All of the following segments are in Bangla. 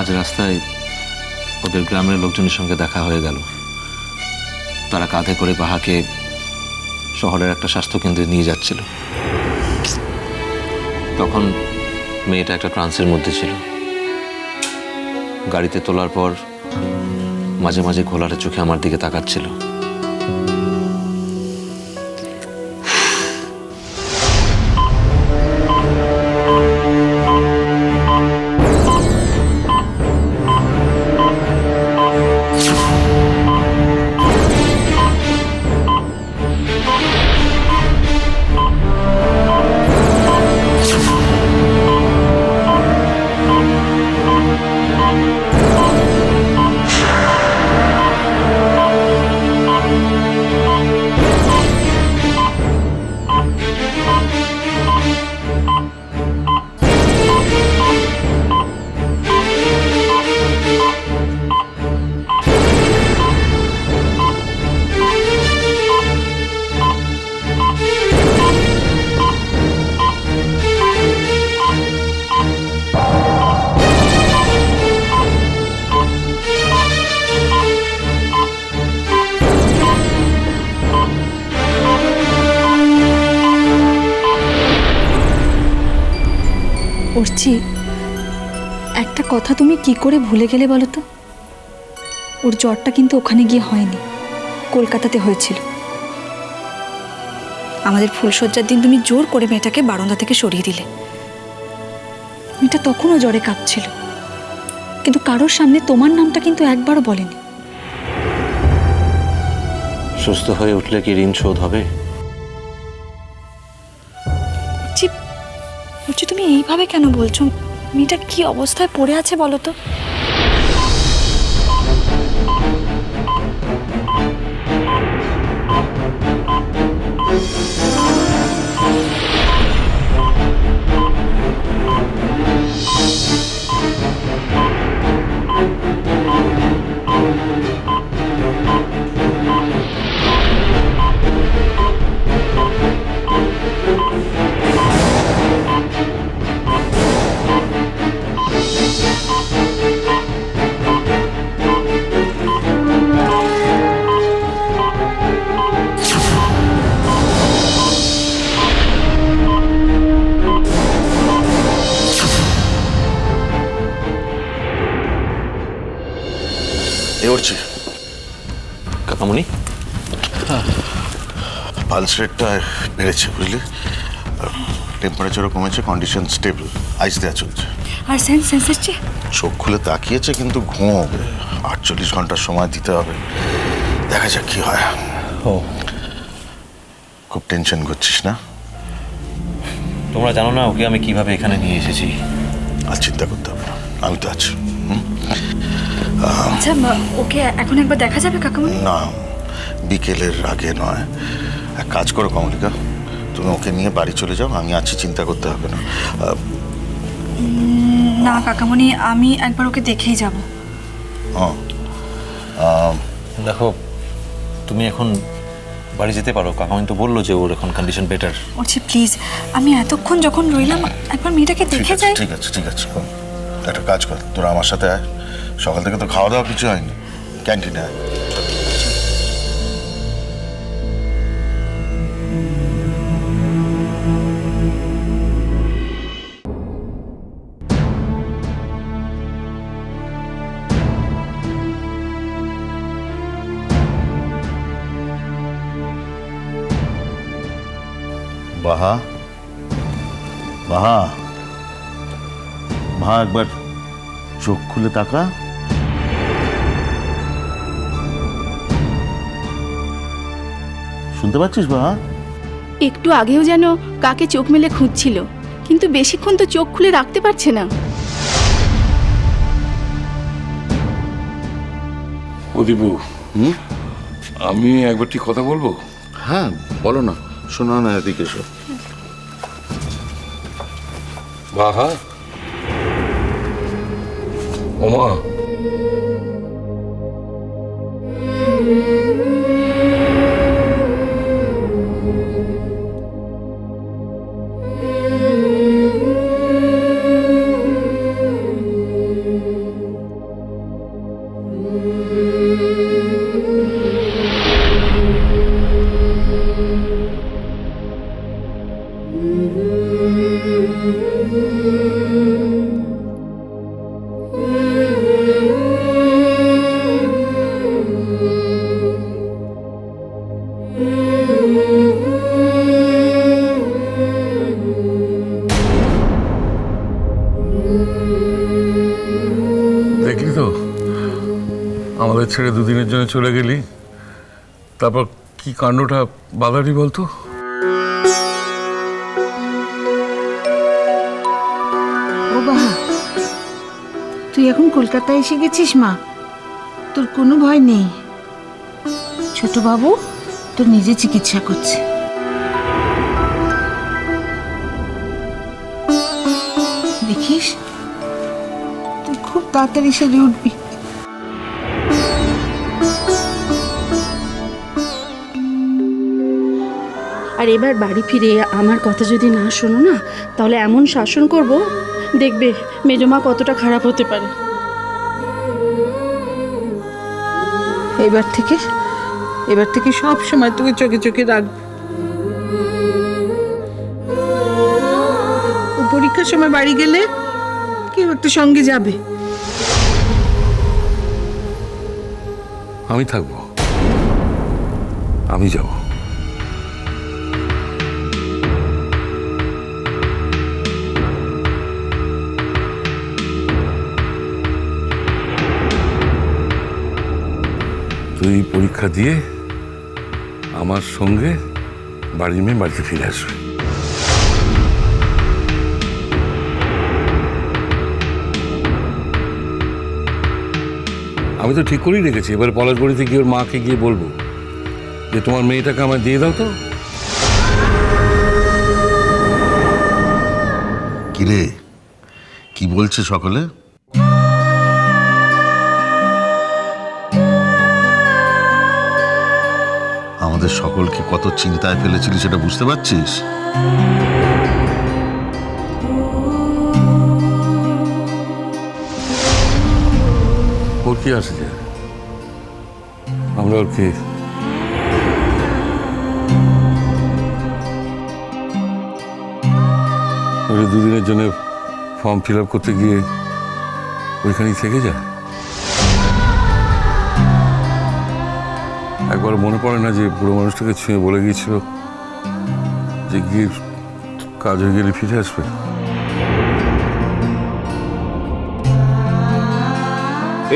মাঝ রাস্তায় ওদের গ্রামের লোকজনের সঙ্গে দেখা হয়ে গেল। তারা কাঁধে করে বাহাকে শহরের একটা স্বাস্থ্যকেন্দ্রে নিয়ে যাচ্ছিল। তখন মেয়েটা একটা ট্রান্সের মধ্যে ছিল। গাড়িতে তোলার পর মাঝে মাঝে ঘোলাটা চোখে আমার দিকে তাকাচ্ছিল। অর্চি একটা কথা তুমি কি করে ভুলে গেলে বলো তো? ওর জ্বরটা কিন্তু ওখানে গিয়ে হয়নি। কলকাতাতে হয়েছিল। আমাদের ফুলশয্যার দিন তুমি জোর করে মেয়েটাকে বারান্দা থেকে সরিয়ে দিলে। মেয়েটা তখনও জ্বরে কাঁপছিল। কিন্তু কারোর সামনে তোমার নামটা কিন্তু একবারও বলেনি। সুস্থ হয়ে উঠলে কি ঋণ শোধ হবে? বলছি তুমি এইভাবে কেন বলছো? মেয়েটা কি অবস্থায় পড়ে আছে বলো তো? এ উঠছে কাকামণি? পালস রেটটা বেড়েছে বুঝলি? টেম্পারেচারও কমেছে কন্ডিশন স্টেবল আইস দেওয়া চলছে। আর সেন্স সেন্স এসছে? চোখ খুলে তাকিয়েছে কিন্তু ঘুমোবে। আটচল্লিশ ঘণ্টার সময় দিতে হবে। দেখা যাক কি হয়। ও। খুব টেনশন করছিস না? তোমরা জানো না ওকে আমি কীভাবে এখানে নিয়ে এসেছি। আর চিন্তা করতে হবে না। আমি তো আছি? আচ্ছা ওকে এখন একবার দেখা যাবে কাকামণি? না বিকেলের আগে নয়। এক কাজ করো কমলিকা তুমি ওকে নিয়ে বাড়ি চলে যাও আমি আছি চিন্তা করতে হবে না। না কাকামণি আমি একবার ওকে দেখেই যাব। হ্যাঁ দেখো তুমি এখন বাড়ি যেতে পারো। কাকামণি তো বলল যে ওর এখন কন্ডিশন বেটার বলছি প্লিজ আমি এতক্ষণ যখন রইলাম একবার মেয়েটাকে দেখে যাই। ঠিক আছে ঠিক আছে। একটা কাজ কর, তোরা আমার সাথে আয়। সকাল থেকে তো খাওয়া দাওয়া কিছু হয়নি। ক্যান্টিনে আয়। বাহা। বাহা। মা একবার চোখ খুলে তাকা। শুনতে পাচ্ছিস বাহা একটু আগেও যেন কাকে চোখ মেলে খুঁজছিল কিন্তু বেশিক্ষণ তো চোখ খুলে রাখতে পারছে না। প্রদীপু আমি একবার ঠিক কথা বলব? হ্যাঁ বলো না। শোনো না এদিকে এসো। বাহা ওমা ছেড়ে দুদিনের জন্য চলে গেলি। তারপর কি কাণ্ডটা বাধারি বলতো? তুই এখন কলকাতায় এসে গেছিস মা? তোর কোনো ভয় নেই। ছোট বাবু, তোর নিজে চিকিৎসা করছে। দেখিস, তুই খুব তাড়াতাড়ি সেরে উঠবি। আর এবার বাড়ি ফিরে আমার কথা যদি না শোনো না তাহলে এমন শাসন করব দেখবে মেজমা কতটা খারাপ হতে পারে। এবার থেকে এবার থেকে সব সময় তোকে চোখে চোখে রাখব পরীক্ষার সময় বাড়ি গেলে কেউ একটা সঙ্গে যাবে। আমি থাকব। আমি যাব। তুই পরীক্ষা দিয়ে আমার সঙ্গে বাড়ির মেয়ে বাড়িতে ফিরে আসবে। আমি তো ঠিক করেই রেখেছি। এবার পলাশবাড়িতে গিয়ে ওর মাকে গিয়ে বলব যে, তোমার মেয়েটাকে আমায় দিয়ে দাও তো। কিরে? কি বলছে সকলে? আমাদের সকলকে কত চিন্তায় ফেলেছিলি সেটা বুঝতে পারছিস? ওর কি যায় আমরা ওর কি? দুদিনের জন্য ফর্ম ফিল আপ করতে গিয়ে ওইখানেই থেকে যায়? একবার মনে পড়ে না যে বুড়ো মানুষটাকে ছুঁয়ে বলে গিয়েছিল যে গিয়ে কাজ হয়ে গেলে ফিরে আসবে।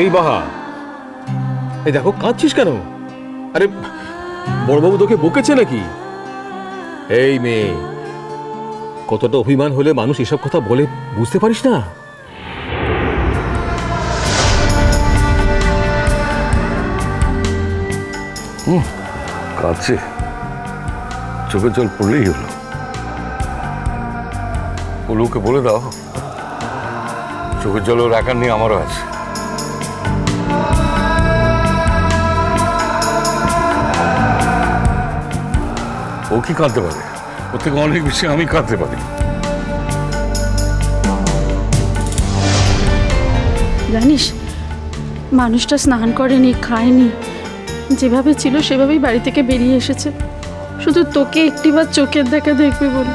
এই বাহা, এই দেখো কাঁদছিস কেন? আরে, বড়বাবু তোকে বকেছে নাকি? এই মেয়ে, কতটা অভিমান হলে মানুষ এসব কথা বলে বুঝতে পারিস না? কাঁদছে চোখের জল পড়লেই হলো। ওলুকে বলে দাও, চোখের জল ওর একার নিয়ে আমারও আছে। ও কি কাঁদতে পারে? ওর থেকে অনেক বেশি আমি কাঁদতে পারি। জানিস, মানুষটা স্নান করেনি, খায়নি। যেভাবে ছিল সেভাবেই বাড়ি থেকে বেরিয়ে এসেছে। শুধু তোকে একটিবার চোখের দেখা দেখবে বলে।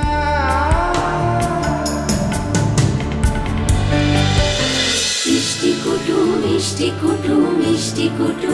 মিষ্টি কুটু মিষ্টি কুটু মিষ্টি কুটু।